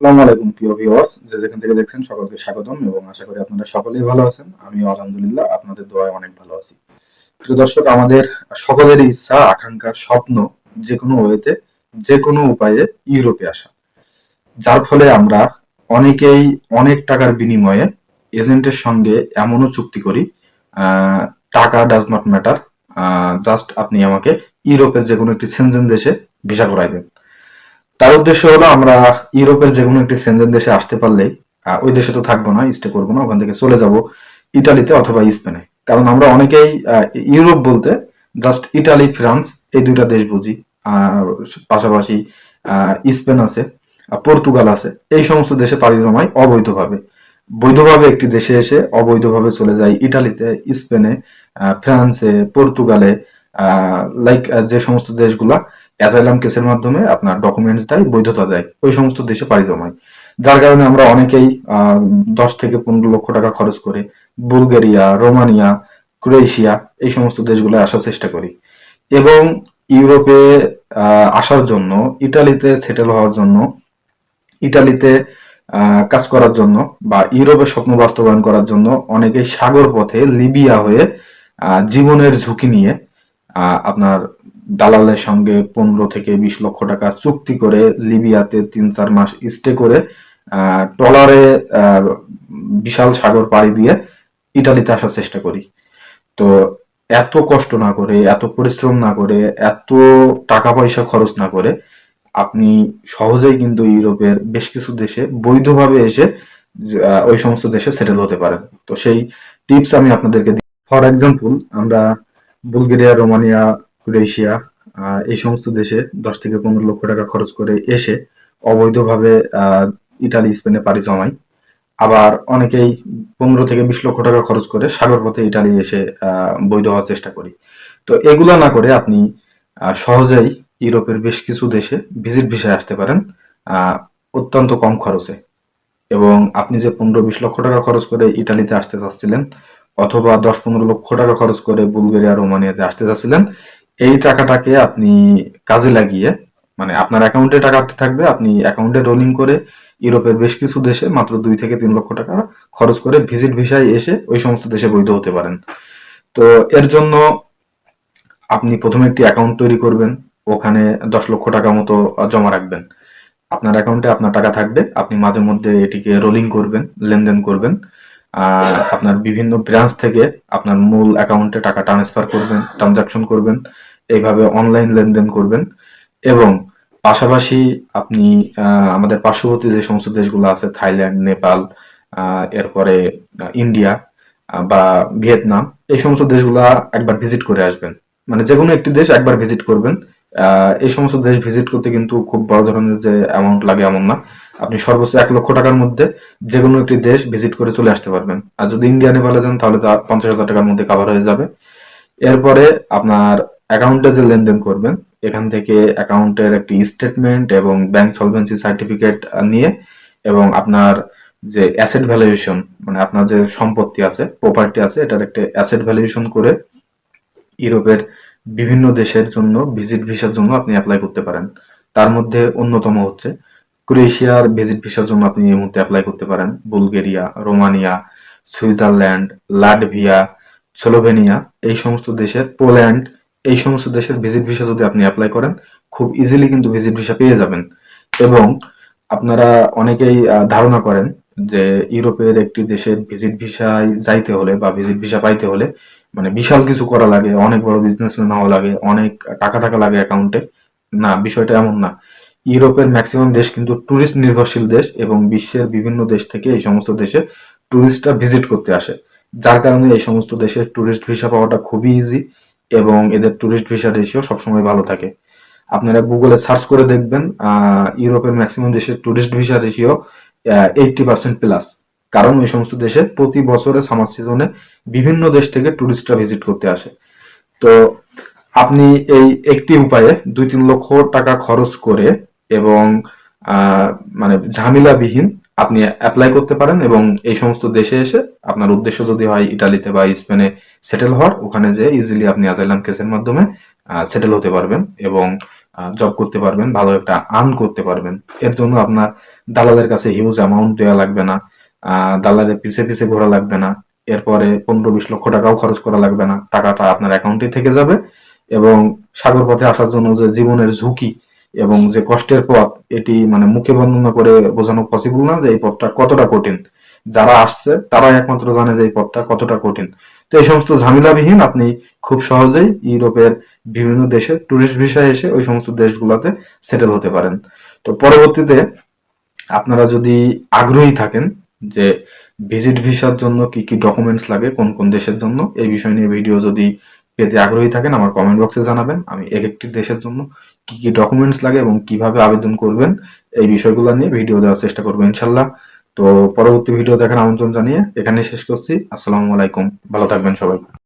আসসালামু আলাইকুম, প্রিয় ভিউয়ার্স যে যেখান থেকে দেখছেন, সকলকে স্বাগতম এবং আশা করি আপনারা সকলেই ভালো আছেন। আমি আলহামদুলিল্লাহ আপনাদের দোয়ায় অনেক ভালো আছি। প্রিয় দর্শক, আমাদের সকলেরই ইচ্ছা আকাঙ্ক্ষা স্বপ্ন যে কোনো ওয়েতে যে কোনো উপায়ে ইউরোপে আসা। যার ফলে আমরা অনেকেই অনেক টাকার বিনিময়ে এজেন্টের সঙ্গে এমনও চুক্তি করি টাকা ডাজ নট ম্যাটার জাস্ট আপনি আমাকে ইউরোপের যে কোনো একটি সেনজেন দেশে ভিসা করাই দেন তার উদ্দেশ্য হলো আমরা ইউরোপের যে কোনো একটি সেনজেন দেশে আসতে পারলেই ওই দেশে তো থাকব না স্টে করব না, ওখান থেকে চলে যাব ইটালিতে অথবা স্পেনে। কারণ আমরা অনেকেই ইউরোপ বলতে জাস্ট ইটালি, ফ্রান্স, এই দুইটা দেশ বুঝি। পাশাপাশি স্পেন আছে পর্তুগাল আছে। এই সমস্ত দেশে পাড়ি জমাই অবৈধভাবে। বৈধভাবে একটি দেশে এসে অবৈধভাবে চলে যায় ইটালিতে, স্পেনে ফ্রান্সে, পর্তুগালে লাইক যে সমস্ত দেশগুলা অ্যাজাইলাম কেসের মাধ্যমে আপনার ডকুমেন্টস দেয় বৈধতা দেয়, ওই সমস্ত দেশে পাড়ি জমায় যার কারণে আমরা অনেকেই দশ থেকে পনেরো লক্ষ টাকা খরচ করে বুলগেরিয়া, রোমানিয়া, ক্রোয়েশিয়া এই সমস্ত দেশগুলো আসার চেষ্টা করি। এবং ইউরোপে আসার জন্য, ইটালিতে সেটেল হওয়ার জন্য, ইটালিতে কাজ করার জন্য বা ইউরোপের স্বপ্ন বাস্তবায়ন করার জন্য অনেকেই সাগর পথে লিবিয়া হয়ে জীবনের ঝুঁকি নিয়ে আপনার দালালের সঙ্গে পনেরো থেকে বিশ লক্ষ টাকা চুক্তি করে লিবিয়াতে তিন চার মাস স্টে করে ট্রলারে বিশাল সাগর পাড়ি দিয়ে ইটালিতে আসার চেষ্টা করি। তো এত কষ্ট না করে, এত পরিশ্রম না করে, এত টাকা পয়সা খরচ না করে আপনি সহজেই কিন্তু ইউরোপের বেশ কিছু দেশে বৈধভাবে এসে ওই সমস্ত দেশে সেটেল হতে পারেন। তো সেই টিপস আমি আপনাদেরকে দিই। ফর এক্সাম্পল আমরা বুলগেরিয়া, রোমানিয়া ক্রোয়েশিয়া এই সমস্ত দেশে দশ থেকে পনেরো লক্ষ টাকা খরচ করে এসে অবৈধভাবে ইটালি, স্পেনে পাড়ি জমাই আবার অনেকেই পনেরো থেকে বিশ লক্ষ টাকা খরচ করে সাগর পথে ইটালি এসে বৈধ হওয়ার চেষ্টা করি। তো এগুলা না করে আপনি সহজেই ইউরোপের বেশ কিছু দেশে ভিজিট ভিসায় আসতে পারেন অত্যন্ত কম খরচে। এবং আপনি যে পনেরো বিশ লক্ষ টাকা খরচ করে ইটালিতে আসতে চাচ্ছিলেন, অথবা দশ পনেরো লক্ষ টাকা খরচ করে বুলগেরিয়া, রোমানিয়াতে আসতে চাচ্ছিলেন এই টাকাটাকে আপনি কাজে লাগিয়ে মানে আপনার অ্যাকাউন্টে টাকা থাকবে, আপনি অ্যাকাউন্টে রোলিং করে ইউরোপের বেশ কিছু দেশে মাত্র দুই থেকে তিন লক্ষ টাকা খরচ করে ভিজিট ভিসায় এসে ওই সমস্ত দেশে বৈধ হতে পারেন। তো এর জন্য আপনি প্রথমে একটি অ্যাকাউন্ট তৈরি করবেন, ওখানে দশ লক্ষ টাকা মতো জমা রাখবেন। আপনার অ্যাকাউন্টে আপনার টাকা থাকবে, আপনি মাঝে মধ্যে এটিকে রোলিং করবেন, লেনদেন করবেন আপনার বিভিন্ন ব্রাঞ্চ থেকে আপনার মূল অ্যাকাউন্টে টাকা ট্রান্সফার করবেন ট্রানজাকশন করবেন এইভাবে অনলাইন লেনদেন করবেন। এবং পাশাপাশি আপনি আমাদের পার্শ্ববর্তী যে সমস্ত দেশগুলো আছে, থাইল্যান্ড, নেপাল এরপরে ইন্ডিয়া বা ভিয়েতনাম, এই সমস্ত দেশগুলা একবার ভিজিট করে আসবেন। মানে যে কোনো একটি দেশ একবার ভিজিট করবেন। এই সমস্ত দেশ ভিজিট করতে কিন্তু খুব বড় ধরনের যে অ্যামাউন্ট লাগে এমন না। আপনি সর্বোচ্চ এক লক্ষ টাকার মধ্যে যে কোনো একটি দেশ ভিজিট করে চলে আসতে পারবেন। আর যদি ইন্ডিয়া, নেপালে যান, তাহলে তা পঞ্চাশ হাজার টাকার মধ্যে কাভার হয়ে যাবে। এরপরে আপনার অ্যাকাউন্টে যে লেনদেন করবেন, এখান থেকে অ্যাকাউন্টের একটি স্টেটমেন্ট এবং ব্যাংক সলভেন্সি সার্টিফিকেট নিয়ে এবং আপনার যে অ্যাসেট ভ্যালুয়েশন মানে আপনার যে সম্পত্তি আছে প্রপার্টি আছে, এটার একটা অ্যাসেট ভ্যালুয়েশন করে ইউরোপের বিভিন্ন দেশের জন্য ভিজিট ভিসার জন্য আপনি অ্যাপ্লাই করতে পারেন। তার মধ্যে অন্যতম হচ্ছে ক্রোয়েশিয়ার ভিজিট ভিসার জন্য আপনি এই মুহূর্তে অ্যাপ্লাই করতে পারেন। Bulgaria, Romania, Switzerland, Latvia, Slovenia, এই সমস্ত দেশের পোল্যান্ড এই সমস্ত দেশের ভিজিট ভিসা যদি আপনি অ্যাপ্লাই করেন, খুব ইজিলি কিন্তু ভিজিট ভিসা পেয়ে যাবেন। এবং আপনারা অনেকেই ধারণা করেন যে ইউরোপের একটি দেশের ভিজিট ভিসায় যাইতে হলে বা ভিজিট ভিসা পাইতে হলে মানে বিশাল কিছু করা লাগে, অনেক বড় বিজনেসম্যান হওয়া লাগে, অনেক টাকা টাকা লাগে অ্যাকাউন্টে না, বিষয়টা এমন না। ইউরোপের ম্যাক্সিমাম দেশ কিন্তু ট্যুরিস্ট নির্ভরশীল দেশ এবং বিশ্বের বিভিন্ন দেশ থেকে এই সমস্ত দেশে ট্যুরিস্টরা ভিজিট করতে আসে। যার কারণে এই সমস্ত দেশের ট্যুরিস্ট ভিসা পাওয়াটা খুবই ইজি এবং এদের ট্যুরিস্ট ভিসা রেশিও সবসময় ভালো থাকে। আপনারা গুগলে সার্চ করে দেখবেন ইউরোপের ম্যাক্সিমাম দেশের tourist visa ratio eighty percent plus কারণ ওই সমস্ত দেশে প্রতি বছরে সামার সিজনে বিভিন্ন দেশ থেকে ট্যুরিস্টরা ভিজিট করতে আসে। তো আপনি এই একটি উপায়ে দুই তিন লক্ষ টাকা খরচ করে এবং মানে ঝামেলাবিহীন আপনি অ্যাপ্লাই করতে পারেন এবং এই সমস্ত দেশে এসে আপনার উদ্দেশ্য যদি হয় ইটালিতে বা স্পেনে সেটেল হওয়ার, ওখানে যে ইজিলি আপনি আজাইলাম কেসের মাধ্যমে সেটেল হতে পারবেন এবং জব করতে পারবেন, ভালো একটা আর্ন করতে পারবেন। এর জন্য আপনার দালালের কাছে হিউজ অ্যামাউন্ট দেওয়া লাগবে না দালালের পিছে পিছে ঘোরা লাগবে না, এরপরে পনেরো বিশ লক্ষ টাকাও খরচ করা লাগবে না, টাকাটা আপনার অ্যাকাউন্টে থেকে যাবে এবং সাগর পথে আসার জন্য যে জীবনের ঝুঁকি এবং যে কষ্টের পথ, এটি মানে মুখে বর্ণনা করে বোঝানো পসিবল না যে এই পথটা কতটা কঠিন। যারা আসছে, তারাই একমাত্র জানে যে এই পথটা কতটা কঠিন। তো এই সমস্ত ঝামেলাবিহীন আপনি খুব সহজেই ইউরোপের বিভিন্ন দেশে টুরিস্ট ভিসায় এসে ওই সমস্ত দেশগুলোতে সেটেল হতে পারেন। তো পরবর্তীতে আপনারা যদি আগ্রহী থাকেন যে ভিজিট ভিসার জন্য কি কি ডকুমেন্টস লাগে, কোন কোন দেশের জন্য, এই বিষয় নিয়ে ভিডিও যদি পেতে আগ্রহী থাকেন, আমার কমেন্ট বক্সে জানাবেন। আমি এক একটি দেশের জন্য কি কি ডকুমেন্টস লাগে এবং কীভাবে আবেদন করবেন, এই বিষয়গুলো নিয়ে ভিডিও দেওয়ার চেষ্টা করব ইনশাল্লাহ। তো পরবর্তী ভিডিও দেখার আমন্ত্রণ জানিয়ে এখানে শেষ করছি। আসসালামু আলাইকুম। ভালো থাকবেন সবাই।